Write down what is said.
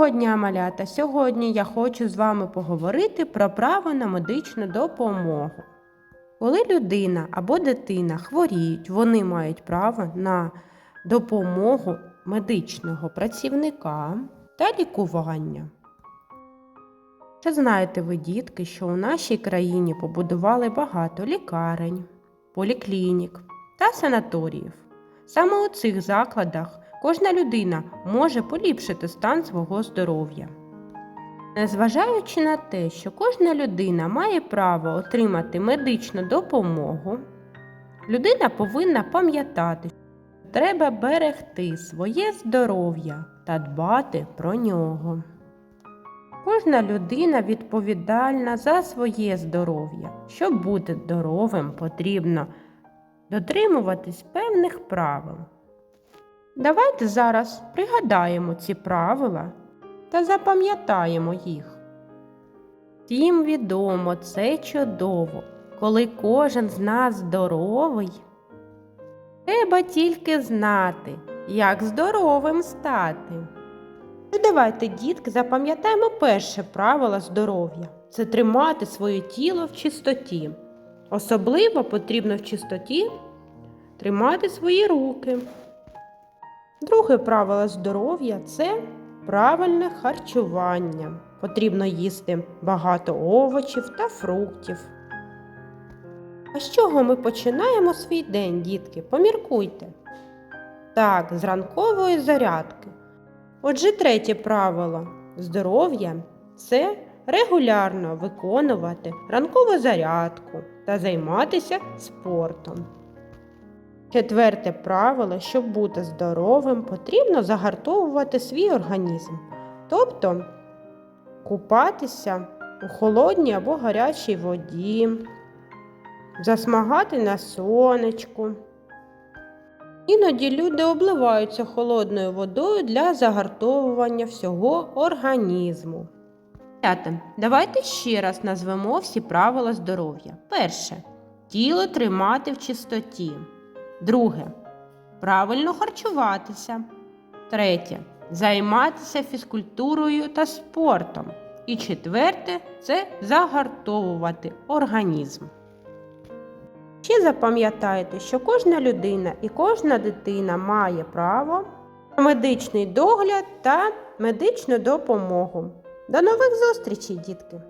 Доброго дня, малята! Сьогодні я хочу з вами поговорити про право на медичну допомогу. Коли людина або дитина хворіють, вони мають право на допомогу медичного працівника та лікування. Чи знаєте ви, дітки, що у нашій країні побудували багато лікарень, поліклінік та санаторіїв? Саме у цих закладах кожна людина може поліпшити стан свого здоров'я. Незважаючи на те, що кожна людина має право отримати медичну допомогу, людина повинна пам'ятати, що треба берегти своє здоров'я та дбати про нього. Кожна людина відповідальна за своє здоров'я. Щоб бути здоровим, потрібно дотримуватись певних правил. Давайте зараз пригадаємо ці правила та запам'ятаємо їх. Всім відомо, це чудово, коли кожен з нас здоровий. Треба тільки знати, як здоровим стати. Ну, Давайте, дітки, запам'ятаємо перше правило здоров'я це тримати своє тіло в чистоті. Особливо потрібно в чистоті тримати свої руки. Друге правило здоров'я це правильне харчування. Потрібно їсти багато овочів та фруктів. А з чого ми починаємо свій день, дітки? Поміркуйте. Так, з ранкової зарядки. Отже, третє правило здоров'я це регулярно виконувати ранкову зарядку та займатися спортом. Четверте правило, щоб бути здоровим, потрібно загартовувати свій організм, тобто купатися у холодній або гарячій воді, засмагати на сонечку. Іноді люди обливаються холодною водою для загартовування всього організму. П'яте. Давайте ще раз назвемо всі правила здоров'я. Перше. Тіло тримати в чистоті. Друге. Правильно харчуватися. Третє. Займатися фізкультурою та спортом. І четверте це загартовувати організм. Ще запам'ятайте, що кожна людина і кожна дитина має право на медичний догляд та медичну допомогу. До нових зустрічей, дітки!